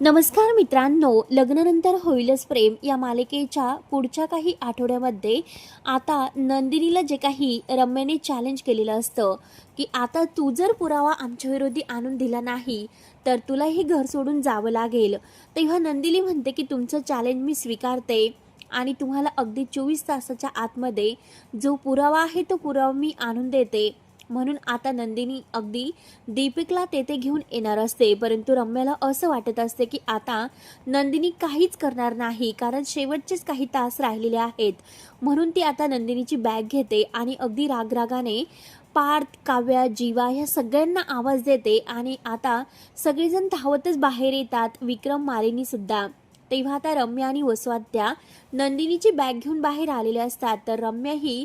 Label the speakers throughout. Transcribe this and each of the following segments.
Speaker 1: नमस्कार मित्रांनो लग्नानंतर होईलच प्रेम या मालिकेच्या पुढच्या काही आठवड्यामध्ये आता नंदिनीला जे काही रम्याने चॅलेंज केलेलं असतं की आता तू जर पुरावा आमच्या विरोधी आणून दिला नाही तर तुलाही घर सोडून जावं लागेल. तेव्हा नंदिनी म्हणते की तुमचं चॅलेंज मी स्वीकारते आणि तुम्हाला अगदी चोवीस तासाच्या आतमध्ये जो पुरावा आहे तो पुरावा मी आणून देते. म्हणून आता नंदिनी अगदी दीपिकला तेथे घेऊन येणार असते. परंतु रम्याला असं वाटत असते की आता नंदिनी काहीच करणार नाही कारण शेवटचेच काही तास राहिलेले आहेत. म्हणून ती आता नंदिनीची बॅग घेते आणि अगदी रागरागाने पार्थ काव्या जीवा ह्या सगळ्यांना आवाज देते आणि आता सगळेजण धावतच बाहेर येतात. विक्रम मालिनी सुद्धा. तेव्हा आता रम्या आणि वसवात्या नंदिनीची बॅग घेऊन बाहेर आलेले असतात. तर रम्या ही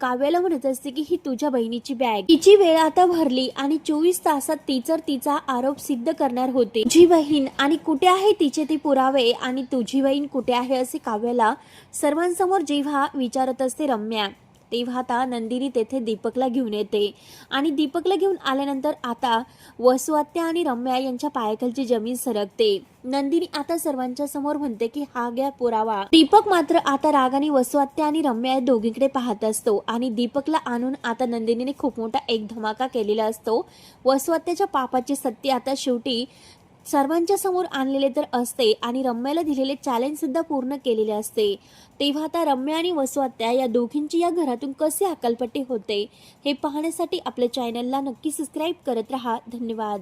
Speaker 1: काव्याला म्हणत असते की ही तुझ्या बहिणीची बॅग तिची वेळ आता भरली आणि चोवीस तासात ती तर तिचा आरोप सिद्ध करणार होते. तुझी बहीण आणि कुठे आहे तिचे ते पुरावे आणि तुझी बहीण कुठे आहे असे काव्याला सर्वांसमोर जेव्हा विचारत असते रम्या. तेव्हा आता नंदिनी तेथे दीपकला घेऊन येते. आणि दीपकला घेऊन आल्यानंतर आता वसुआत्या आणि रम्या यांच्या पायाखालची जमीन सरकते. नंदिनी आता सर्वांच्या समोर म्हणते की हा घ्या पुरावा. दीपक मात्र आता रागाने वसुआत्या आणि रम्या या दोघींकडे पाहत असतो. आणि दीपकला आणून आता नंदिनीने खूप मोठा एक धमाका केलेला असतो. वसुआत्याच्या पापाची सत्य आता शेवटी सर्वांच्या समोर आणलेले तर असते आणि रम्याला दिलेले चॅलेंजसुद्धा पूर्ण केलेले असते. तेव्हा आता रम्या आणि वसुआत्या या दोघींची या घरातून कसे अकलपट्टी होते हे पाहण्यासाठी आपल्या चॅनलला नक्की सबस्क्राईब करत रहा. धन्यवाद.